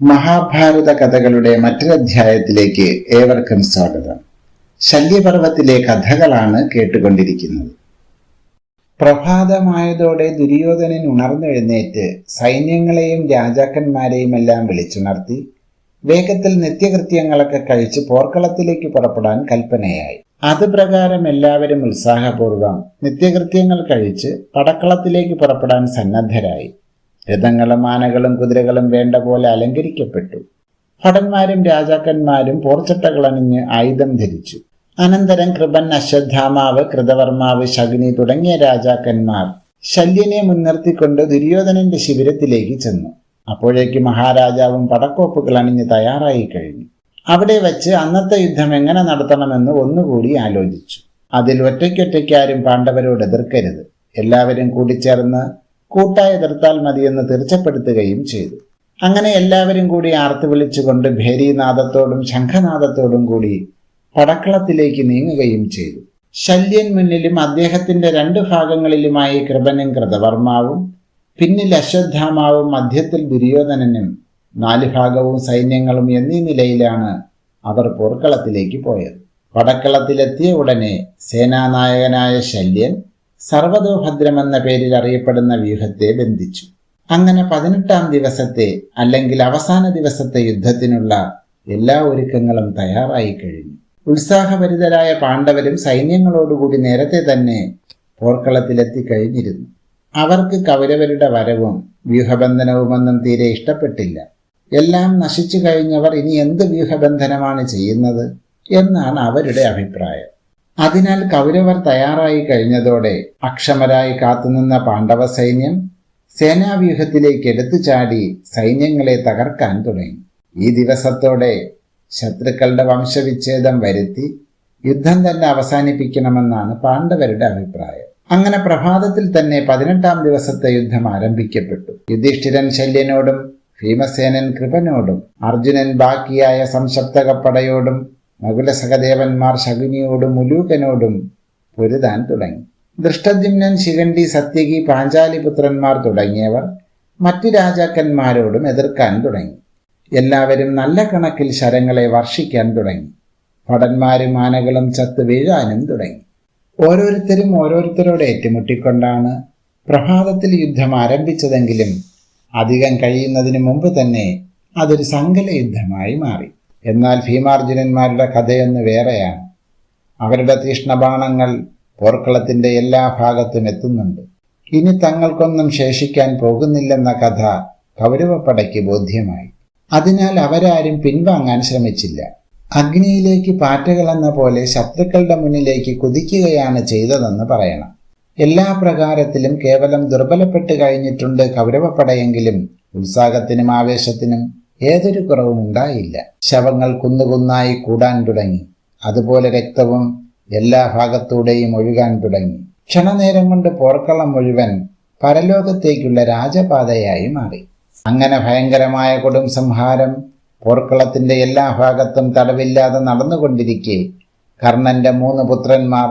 മഹാഭാരത കഥകളുടെ മറ്റൊരധ്യായത്തിലേക്ക് ഏവർക്കും സ്വാഗതം. ശല്യപർവത്തിലെ കഥകളാണ് കേട്ടുകൊണ്ടിരിക്കുന്നത്. പ്രഭാതമായതോടെ ദുര്യോധനൻ ഉണർന്നെഴുന്നേറ്റ് സൈന്യങ്ങളെയും രാജാക്കന്മാരെയും എല്ലാം വിളിച്ചുണർത്തി വേഗത്തിൽ നിത്യകൃത്യങ്ങളൊക്കെ കഴിച്ച് പോർക്കളത്തിലേക്ക് പുറപ്പെടാൻ കൽപ്പനയായി. അത് പ്രകാരം എല്ലാവരും ഉത്സാഹപൂർവം നിത്യകൃത്യങ്ങൾ കഴിച്ച് പടക്കളത്തിലേക്ക് പുറപ്പെടാൻ സന്നദ്ധരായി. രഥങ്ങളും ആനകളും കുതിരകളും വേണ്ട പോലെ അലങ്കരിക്കപ്പെട്ടു. ഭടന്മാരും രാജാക്കന്മാരും പോർച്ചട്ടകളണിഞ്ഞ് ആയുധം ധരിച്ചു. അനന്തരം കൃപൻ അശ്വത്ഥാമാവ് കൃതവർമാവ് ശകുനി തുടങ്ങിയ രാജാക്കന്മാർ ശല്യനെ മുൻനിർത്തിക്കൊണ്ട് ദുര്യോധനന്റെ ശിബിരത്തിലേക്ക് ചെന്നു. അപ്പോഴേക്ക് മഹാരാജാവും പടക്കോപ്പുകൾ അണിഞ്ഞ് തയ്യാറായി കഴിഞ്ഞു. അവിടെ വച്ച് അന്നത്തെ യുദ്ധം എങ്ങനെ നടത്തണമെന്ന് ഒന്നുകൂടി ആലോചിച്ചു. അതിൽ ഒറ്റയ്ക്കൊറ്റയ്ക്കാരും പാണ്ഡവരോട് എതിർക്കരുത്. എല്ലാവരും കൂടിച്ചേർന്ന് കൂട്ടായി എതിർത്താൽ മതിയെന്ന് തീർച്ചപ്പെടുത്തുകയും ചെയ്തു. അങ്ങനെ എല്ലാവരും കൂടി ആർത്തു വിളിച്ചുകൊണ്ട് ഭേരീനാദത്തോടും ശംഖനാഥത്തോടും കൂടി പടക്കളത്തിലേക്ക് നീങ്ങുകയും ചെയ്തു. ശല്യൻ മുന്നിലും അദ്ദേഹത്തിന്റെ രണ്ട് ഭാഗങ്ങളിലുമായി കൃപനും കൃതവർമാവും പിന്നിൽ അശ്വത്ഥാമാവും മധ്യത്തിൽ ദുര്യോധനനും നാല് ഭാഗവും സൈന്യങ്ങളും എന്നീ നിലയിലാണ് അവർ പോർക്കളത്തിലേക്ക് പോയത്. പടക്കളത്തിലെത്തിയ ഉടനെ സേനാനായകനായ ശല്യൻ സർവതോഭദ്രമെന്ന പേരിൽ അറിയപ്പെടുന്ന വ്യൂഹത്തെ ബന്ധിച്ചു. അങ്ങനെ പതിനെട്ടാം ദിവസത്തെ അല്ലെങ്കിൽ അവസാന ദിവസത്തെ യുദ്ധത്തിനുള്ള എല്ലാ ഒരുക്കങ്ങളും തയ്യാറായി കഴിഞ്ഞു. ഉത്സാഹഭരിതരായ പാണ്ഡവരും സൈന്യങ്ങളോടുകൂടി നേരത്തെ തന്നെ പോർക്കളത്തിലെത്തി കഴിഞ്ഞിരുന്നു. അവർക്ക് കൗരവരുടെ വരവും വ്യൂഹബന്ധനവുമൊന്നും തീരെ ഇഷ്ടപ്പെട്ടില്ല. എല്ലാം നശിച്ചു കഴിഞ്ഞവർ ഇനി എന്ത് വ്യൂഹബന്ധനമാണ് ചെയ്യുന്നത് എന്നാണ് അവരുടെ അഭിപ്രായം. അതിനാൽ കൗരവർ തയ്യാറായി കഴിഞ്ഞതോടെ അക്ഷമരായി കാത്തുനിന്ന പാണ്ഡവ സൈന്യം സേനാവ്യൂഹത്തിലേക്ക് എടുത്തു ചാടി സൈന്യങ്ങളെ തകർക്കാൻ തുടങ്ങി. ഈ ദിവസത്തോടെ ശത്രുക്കളുടെ വംശവിച്ഛേദം വരുത്തി യുദ്ധം തന്നെ അവസാനിപ്പിക്കണമെന്നാണ് പാണ്ഡവരുടെ അഭിപ്രായം. അങ്ങനെ പ്രഭാതത്തിൽ തന്നെ പതിനെട്ടാം ദിവസത്തെ യുദ്ധം ആരംഭിക്കപ്പെട്ടു. യുധിഷ്ഠിരൻ ശല്യനോടും ഭീമസേനൻ കൃപനോടും അർജുനൻ ബാക്കിയായ സംശപ്തകപ്പടയോടും നകുലസഹദേവന്മാർ ശകുനിയോടും മുലൂകനോടും പൊരുതാൻ തുടങ്ങി. ദൃഷ്ടദ്യുമ്നൻ ശിഖണ്ഡി സത്യകി പാഞ്ചാലിപുത്രന്മാർ തുടങ്ങിയവർ മറ്റു രാജാക്കന്മാരോടും എതിർക്കാൻ തുടങ്ങി. എല്ലാവരും നല്ല കണക്കിൽ ശരങ്ങളെ വർഷിക്കാൻ തുടങ്ങി. ഭടന്മാരും ആനകളും ചത്തു വീഴാനും തുടങ്ങി. ഓരോരുത്തരും ഓരോരുത്തരോട് ഏറ്റുമുട്ടിക്കൊണ്ടാണ് പ്രഭാതത്തിൽ യുദ്ധം ആരംഭിച്ചതെങ്കിലും അധികം കഴിയുന്നതിന് മുമ്പ് തന്നെ അതൊരു സങ്കല യുദ്ധമായി മാറി. എന്നാൽ ഭീമാർജുനന്മാരുടെ കഥയൊന്ന് വേറെയാണ്. അവരുടെ തീഷ്ണബാണങ്ങൾ പോർക്കളത്തിന്റെ എല്ലാ ഭാഗത്തും എത്തുന്നുണ്ട്. ഇനി തങ്ങൾക്കൊന്നും ശേഷിക്കാൻ പോകുന്നില്ലെന്ന കഥ കൗരവപ്പടയ്ക്ക് ബോധ്യമായി. അതിനാൽ അവരാരും പിൻവാങ്ങാൻ ശ്രമിച്ചില്ല. അഗ്നിയിലേക്ക് പാറ്റകളെന്ന പോലെ ശത്രുക്കളുടെ മുന്നിലേക്ക് കുതിക്കുകയാണ് ചെയ്തതെന്ന് പറയണം. എല്ലാ പ്രകാരത്തിലും കേവലം ദുർബലപ്പെട്ട് കഴിഞ്ഞിട്ടുണ്ട് കൗരവപ്പടയെങ്കിലും ഉത്സാഹത്തിനും ആവേശത്തിനും ഏതൊരു കുറവും ഉണ്ടായില്ല. ശവങ്ങൾ കുന്നുകുന്നായി കൂടാൻ തുടങ്ങി. അതുപോലെ രക്തവും എല്ലാ ഭാഗത്തൂടെയും ഒഴുകാൻ തുടങ്ങി. ക്ഷണനേരം കൊണ്ട് പോർക്കളം മുഴുവൻ പരലോകത്തേക്കുള്ള രാജപാതയായി മാറി. അങ്ങനെ ഭയങ്കരമായ കൊടും സംഹാരം പോർക്കളത്തിന്റെ എല്ലാ ഭാഗത്തും തടവില്ലാതെ നടന്നുകൊണ്ടിരിക്കെ കർണന്റെ മൂന്ന് പുത്രന്മാർ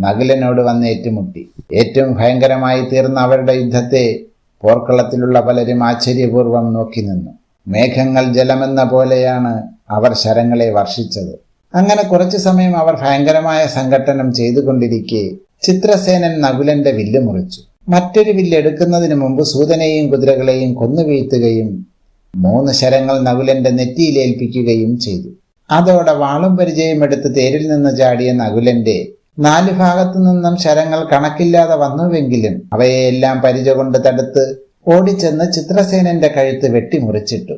നകുലനോട് വന്ന് ഏറ്റുമുട്ടി. ഏറ്റവും ഭയങ്കരമായി തീർന്ന അവരുടെ യുദ്ധത്തെ പോർക്കളത്തിലുള്ള പലരും ആശ്ചര്യപൂർവം നോക്കി നിന്നു. മേഘങ്ങൾ ജലമെന്ന പോലെയാണ് അവർ ശരങ്ങളെ വർഷിച്ചത്. അങ്ങനെ കുറച്ചു സമയം അവർ ഭയങ്കരമായ സംഘട്ടനം ചെയ്തുകൊണ്ടിരിക്കെ ചിത്രസേനൻ നകുലന്റെ വില്ല് മുറിച്ചു. മറ്റൊരു വില്ലെടുക്കുന്നതിന് മുമ്പ് സൂതനെയും കുതിരകളെയും കൊന്നുവീഴ്ത്തുകയും മൂന്ന് ശരങ്ങൾ നകുലന്റെ നെറ്റിയിലേൽപ്പിക്കുകയും ചെയ്തു. അതോടെ വാളും പരിചയം എടുത്ത് തേരിൽ നിന്ന് ചാടിയ നകുലന്റെ നാല് ഭാഗത്തു നിന്നും ശരങ്ങൾ കണക്കില്ലാതെ വന്നുവെങ്കിലും അവയെല്ലാം പരിച കൊണ്ട് തടുത്ത് ഓടിച്ചെന്ന് ചിത്രസേനന്റെ കഴുത്ത് വെട്ടിമുറിച്ചിട്ടു.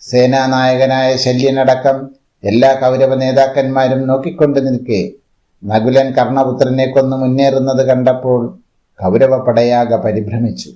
സേനാനായകനായ ശല്യനടക്കം എല്ലാ കൗരവ നേതാക്കന്മാരും നോക്കിക്കൊണ്ടു നിൽക്കെ നകുലൻ കർണപുത്രനെ കൊന്നു മുന്നേറുന്നത് കണ്ടപ്പോൾ കൗരവ പടയാക പരിഭ്രമിച്ചു.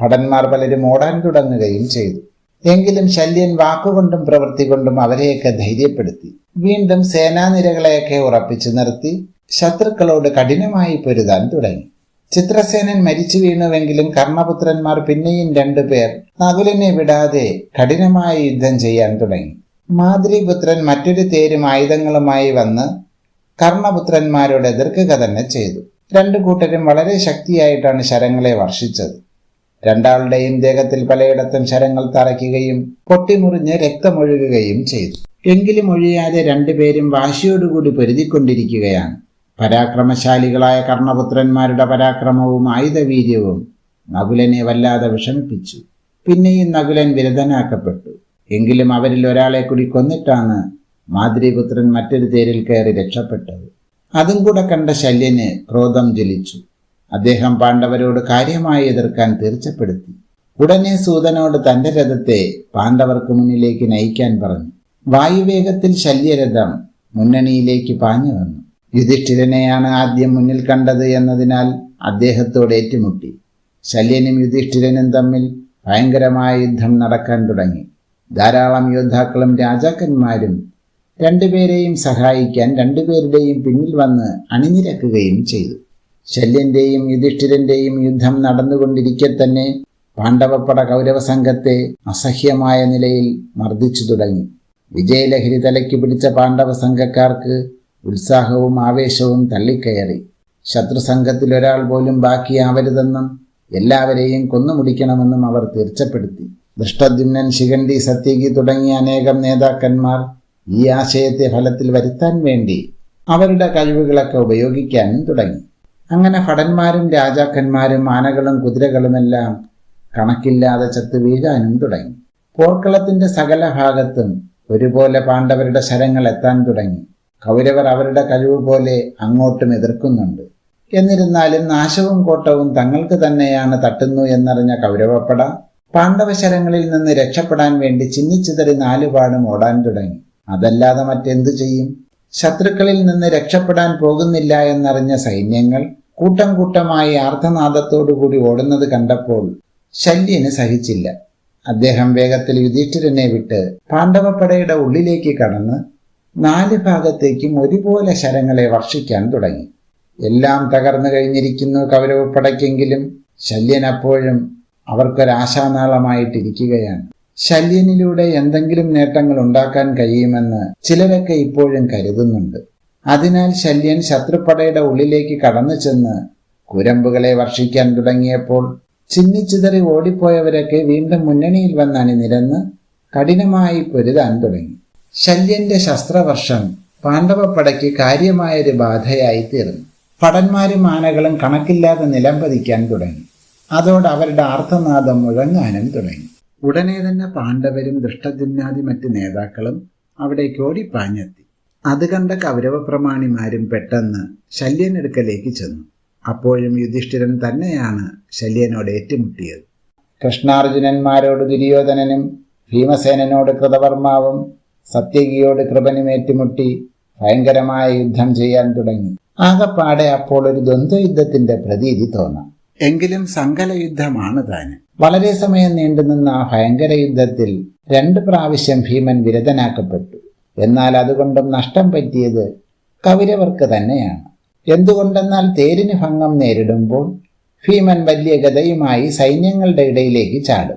ഭടന്മാർ പലരും ഓടാൻ തുടങ്ങുകയും ചെയ്തു. എങ്കിലും ശല്യൻ വാക്കുകൊണ്ടും പ്രവൃത്തി കൊണ്ടും അവരെയൊക്കെ ധൈര്യപ്പെടുത്തി. വീണ്ടും സേനാനിരകളെയൊക്കെ ഉറപ്പിച്ചു നിർത്തി. ശത്രുക്കളോട് കഠിനമായി പൊരുതാൻ തുടങ്ങി. ചിത്രസേനൻ മരിച്ചു വീണുവെങ്കിലും കർണപുത്രന്മാർ പിന്നെയും രണ്ടുപേർ നകുലിനെ വിടാതെ കഠിനമായ യുദ്ധം ചെയ്യാൻ തുടങ്ങി. മാതൃപുത്രൻ മറ്റൊരു തേരും ആയുധങ്ങളുമായി വന്ന് കർണപുത്രന്മാരോട് എതിർക്കുക തന്നെ ചെയ്തു. രണ്ടു കൂട്ടരും വളരെ ശക്തിയായിട്ടാണ് ശരങ്ങളെ വർഷിച്ചത്. രണ്ടാളുടെയും ദേഹത്തിൽ പലയിടത്തും ശരങ്ങൾ തറയ്ക്കുകയും പൊട്ടിമുറിഞ്ഞ് രക്തമൊഴുകുകയും ചെയ്തു. എങ്കിലും ഒഴിയാതെ രണ്ടുപേരും വാശിയോടുകൂടി പൊരുതിക്കൊണ്ടിരിക്കുകയാണ്. പരാക്രമശാലികളായ കർണപുത്രന്മാരുടെ പരാക്രമവും ആയുധവീര്യവും നകുലനെ വല്ലാതെ വിഷമിപ്പിച്ചു. പിന്നെയും നകുലൻ വിരതനാക്കപ്പെട്ടു. എങ്കിലും അവരിൽ ഒരാളെ കൂടി കൊന്നിട്ടാണ് മാതൃപുത്രൻ മറ്റൊരു തേരിൽ കയറി രക്ഷപ്പെട്ടത്. അതും കൂടെ കണ്ട ശല്യന് ക്രോധം ജ്വലിച്ചു. അദ്ദേഹം പാണ്ഡവരോട് കാര്യമായി എതിർക്കാൻ തീർച്ചപ്പെടുത്തി ഉടനെ സൂതനോട് തന്റെ രഥത്തെ പാണ്ഡവർക്ക് മുന്നിലേക്ക് നയിക്കാൻ പറഞ്ഞു. വായുവേഗത്തിൽ ശല്യരഥം മുന്നണിയിലേക്ക് പാഞ്ഞു വന്നു. യുധിഷ്ഠിരനെയാണ് ആദ്യം മുന്നിൽ കണ്ടത് എന്നതിനാൽ അദ്ദേഹത്തോട് ഏറ്റുമുട്ടി. ശല്യനും യുധിഷ്ഠിരനും തമ്മിൽ ഭയങ്കരമായ യുദ്ധം നടക്കാൻ തുടങ്ങി. ധാരാളം യോദ്ധാക്കളും രാജാക്കന്മാരും രണ്ടുപേരെയും സഹായിക്കാൻ രണ്ടുപേരുടെയും പിന്നിൽ വന്ന് അണിനിരക്കുകയും ചെയ്തു. ശല്യന്റെയും യുധിഷ്ഠിരന്റെയും യുദ്ധം നടന്നുകൊണ്ടിരിക്കെ തന്നെ പാണ്ഡവപ്പട കൗരവ സംഘത്തെ അസഹ്യമായ നിലയിൽ മർദ്ദിച്ചു തുടങ്ങി. വിജയലഹരി തലയ്ക്ക് പിടിച്ച പാണ്ഡവ സംഘക്കാർക്ക് ഉത്സാഹവും ആവേശവും തള്ളിക്കയറി. ശത്രുസംഘത്തിൽ ഒരാൾ പോലും ബാക്കിയാവരുതെന്നും എല്ലാവരെയും കൊന്നുമുടിക്കണമെന്നും അവർ തീർച്ചപ്പെടുത്തി. ദൃഷ്ടദ്യുമ്നൻ ശിഖണ്ഡി സത്യകി തുടങ്ങിയ അനേകം നേതാക്കന്മാർ ഈ ആശയത്തെ ഫലത്തിൽ വരുത്താൻ വേണ്ടി അവരുടെ കഴിവുകളൊക്കെ ഉപയോഗിക്കാനും തുടങ്ങി. അങ്ങനെ ഭടന്മാരും രാജാക്കന്മാരും ആനകളും കുതിരകളുമെല്ലാം കണക്കില്ലാതെ ചത്തു വീഴാനും തുടങ്ങി. പോർക്കളത്തിന്റെ സകല ഭാഗത്തും ഒരുപോലെ പാണ്ഡവരുടെ ശരങ്ങൾ എത്താൻ തുടങ്ങി. കൗരവർ അവരുടെ കഴിവ് പോലെ അങ്ങോട്ടും എതിർക്കുന്നുണ്ട്. എന്നിരുന്നാലും നാശവും കോട്ടവും തങ്ങൾക്ക് തന്നെയാണ് തട്ടുന്നു എന്നറിഞ്ഞ കൗരവപ്പട പാണ്ഡവശരങ്ങളിൽ നിന്ന് രക്ഷപ്പെടാൻ വേണ്ടി ചിന്നിച്ചിതറി നാലുപാടും ഓടാൻ തുടങ്ങി. അതല്ലാതെ മറ്റെന്തു ചെയ്യും? ശത്രുക്കളിൽ നിന്ന് രക്ഷപ്പെടാൻ പോകുന്നില്ല എന്നറിഞ്ഞ സൈന്യങ്ങൾ കൂട്ടം കൂട്ടമായി ആർത്തനാദത്തോടുകൂടി ഓടുന്നത് കണ്ടപ്പോൾ ശല്യന് സഹിച്ചില്ല. അദ്ദേഹം വേഗത്തിൽ യുധിഷ്ഠിരനെ വിട്ട് പാണ്ഡവപ്പടയുടെ ഉള്ളിലേക്ക് കടന്ന് നാല് ഭാഗത്തേക്കും ഒരുപോലെ ശരങ്ങളെ വർഷിക്കാൻ തുടങ്ങി. എല്ലാം തകർന്നു കഴിഞ്ഞിരിക്കുന്നു കൗരവപ്പടയ്ക്കെങ്കിലും. ശല്യൻ അപ്പോഴും അവർക്കൊരാശാനാളമായിട്ടിരിക്കുകയാണ്. ശല്യനിലൂടെ എന്തെങ്കിലും നേട്ടങ്ങൾ ഉണ്ടാക്കാൻ കഴിയുമെന്ന് ചിലരൊക്കെ ഇപ്പോഴും കരുതുന്നുണ്ട്. അതിനാൽ ശല്യൻ ശത്രുപ്പടയുടെ ഉള്ളിലേക്ക് കടന്നു ചെന്ന് കുരമ്പുകളെ വർഷിക്കാൻ തുടങ്ങിയപ്പോൾ ചിന്നിച്ചിതറി ഓടിപ്പോയവരൊക്കെ വീണ്ടും മുന്നണിയിൽ വന്ന് അണിനിരന്ന് കഠിനമായി പൊരുതാൻ തുടങ്ങി. ശല്യന്റെ ശസ്ത്രവർഷം പാണ്ഡവപ്പടയ്ക്ക് കാര്യമായൊരു ബാധയായി തീർന്നു ഭടന്മാരും ആനകളും കണക്കില്ലാതെ നിലംപതിക്കാൻ തുടങ്ങി. അതോടെ അവരുടെ ആർത്തനാദം മുഴങ്ങാനും തുടങ്ങി. ഉടനെ തന്നെ പാണ്ഡവരും ദൃഷ്ടദ്യുമ്നാദി മറ്റ് നേതാക്കളും അവിടേക്ക് ഓടിപ്പാഞ്ഞെത്തി. അത് കണ്ട കൗരവപ്രമാണിമാരും പെട്ടെന്ന് ശല്യനെടുക്കലേക്ക് ചെന്നു. അപ്പോഴും യുധിഷ്ഠിരൻ തന്നെയാണ് ശല്യനോട് ഏറ്റുമുട്ടിയത്. കൃഷ്ണാർജുനന്മാരോട് ദുര്യോധനനും ഭീമസേനനോട് കൃതവർമാവും സത്യകിയോട് കൃപനും ഏറ്റുമുട്ടി ഭയങ്കരമായ യുദ്ധം ചെയ്യാൻ തുടങ്ങി. ആകപ്പാടെ അപ്പോൾ ഒരു ദ്വന്ദ്വയുദ്ധത്തിന്റെ പ്രതീതി തോന്നാം. എങ്കിലും സങ്കല യുദ്ധമാണ് താന്. വളരെ സമയം നീണ്ടുനിന്ന ആ ഭയങ്കര യുദ്ധത്തിൽ രണ്ട് പ്രാവശ്യം ഭീമൻ വിരതനാക്കപ്പെട്ടു. എന്നാൽ അതുകൊണ്ടും നഷ്ടം പറ്റിയത് കൗരവർക്ക് തന്നെയാണ്. എന്തുകൊണ്ടെന്നാൽ തേരിന് ഭംഗം നേരിടുമ്പോൾ ഭീമൻ വലിയ ഗതയുമായി സൈന്യങ്ങളുടെ ഇടയിലേക്ക് ചാടും.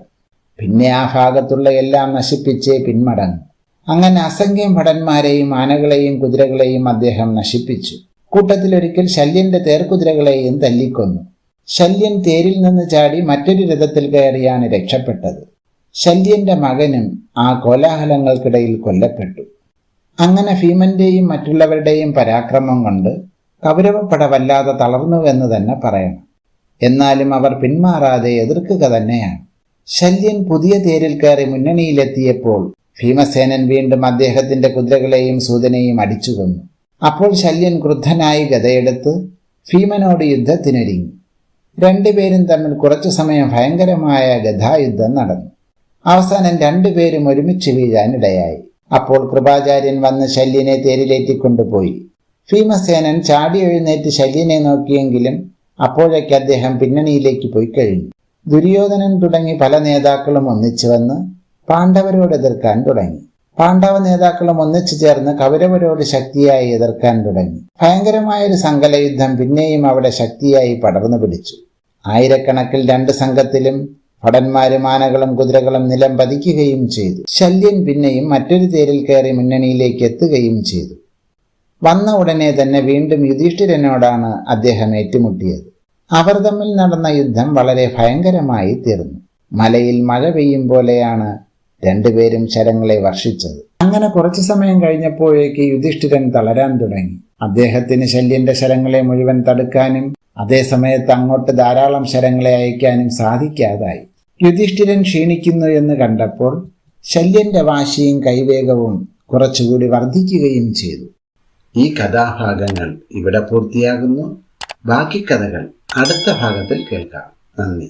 പിന്നെ ആ ഭാഗത്തുള്ള എല്ലാം നശിപ്പിച്ച് പിന്മടങ്ങും. അങ്ങനെ അസംഖ്യം ഭടന്മാരെയും ആനകളെയും കുതിരകളെയും അദ്ദേഹം നശിപ്പിച്ചു. കൂട്ടത്തിലൊരിക്കൽ ശല്യന്റെ തേർക്കുതിരകളെയും തല്ലിക്കൊന്നു. ശല്യൻ തേരിൽ നിന്ന് ചാടി മറ്റൊരു രഥത്തിൽ കയറിയാണ് രക്ഷപ്പെട്ടത്. ശല്യന്റെ മകനും ആ കോലാഹലങ്ങൾക്കിടയിൽ കൊല്ലപ്പെട്ടു. അങ്ങനെ ഭീമന്റെയും മറ്റുള്ളവരുടെയും പരാക്രമം കൊണ്ട് കൗരവപ്പട വല്ലാതെ തളർന്നുവെന്ന് തന്നെ പറയണം. എന്നാലും അവർ പിന്മാറാതെ എതിർക്കുക തന്നെയാണ്. ശല്യൻ പുതിയ തേരിൽ കയറി മുന്നണിയിലെത്തിയപ്പോൾ ഭീമസേനൻ വീണ്ടും അദ്ദേഹത്തിന്റെ കുതിരകളെയും സൂതനെയും അടിച്ചു കൊന്നു. അപ്പോൾ ശല്യൻ ക്രുദ്ധനായി ഗതയെടുത്ത് ഭീമനോട് യുദ്ധത്തിനൊരുങ്ങി. രണ്ടുപേരും തമ്മിൽ കുറച്ചു സമയം ഭയങ്കരമായ ഗതായുദ്ധം നടന്നു. അവസാനം രണ്ടുപേരും ഒരുമിച്ച് വീഴാനിടയായി. അപ്പോൾ കൃപാചാര്യൻ വന്ന് ശല്യനെ തേരിലേറ്റിക്കൊണ്ടുപോയി ഭീമസേനൻ ചാടി എഴുന്നേറ്റ് ശല്യനെ നോക്കിയെങ്കിലും അപ്പോഴേക്ക് അദ്ദേഹം പിന്നണിയിലേക്ക് പോയി കഴിഞ്ഞു. ദുര്യോധനൻ തുടങ്ങി പല നേതാക്കളും ഒന്നിച്ചു വന്ന് പാണ്ഡവരോട് എതിർക്കാൻ തുടങ്ങി. പാണ്ഡവ നേതാക്കളും ഒന്നിച്ചു ചേർന്ന് കൗരവരോട് ശക്തിയായി എതിർക്കാൻ തുടങ്ങി. ഭയങ്കരമായൊരു സങ്കലയുദ്ധം പിന്നെയും അവിടെ ശക്തിയായി പടർന്നു പിടിച്ചു. ആയിരക്കണക്കിൽ രണ്ട് സംഘത്തിലും ഭടന്മാരും ആനകളും കുതിരകളും നിലം പതിക്കുകയും ചെയ്തു. ശല്യൻ പിന്നെയും മറ്റൊരു തേരിൽ കയറി മുന്നണിയിലേക്ക് എത്തുകയും ചെയ്തു. വന്ന ഉടനെ തന്നെ വീണ്ടും യുധിഷ്ഠിരനോടാണ് അദ്ദേഹം ഏറ്റുമുട്ടിയത്. അവർ തമ്മിൽ നടന്ന യുദ്ധം വളരെ ഭയങ്കരമായി തീർന്നു. മലയിൽ മഴ പെയ്യും പോലെയാണ് രണ്ടുപേരും ശരങ്ങളെ വർഷിച്ചത്. അങ്ങനെ കുറച്ചു സമയം കഴിഞ്ഞപ്പോഴേക്ക് യുധിഷ്ഠിരൻ തളരാൻ തുടങ്ങി. അദ്ദേഹത്തിന് ശല്യന്റെ ശരങ്ങളെ മുഴുവൻ തടുക്കാനും അതേസമയത്ത് അങ്ങോട്ട് ധാരാളം ശരങ്ങളെ അയക്കാനും സാധിക്കാതായി. യുധിഷ്ഠിരൻ ക്ഷീണിക്കുന്നു എന്ന് കണ്ടപ്പോൾ ശല്യന്റെ വാശിയും കൈവേഗവും കുറച്ചുകൂടി വർദ്ധിക്കുകയും ചെയ്തു. ഈ കഥാഭാഗങ്ങൾ ഇവിടെ പൂർത്തിയാകുന്നു. ബാക്കി കഥകൾ അടുത്ത ഭാഗത്തിൽ കേൾക്കാം. നന്ദി.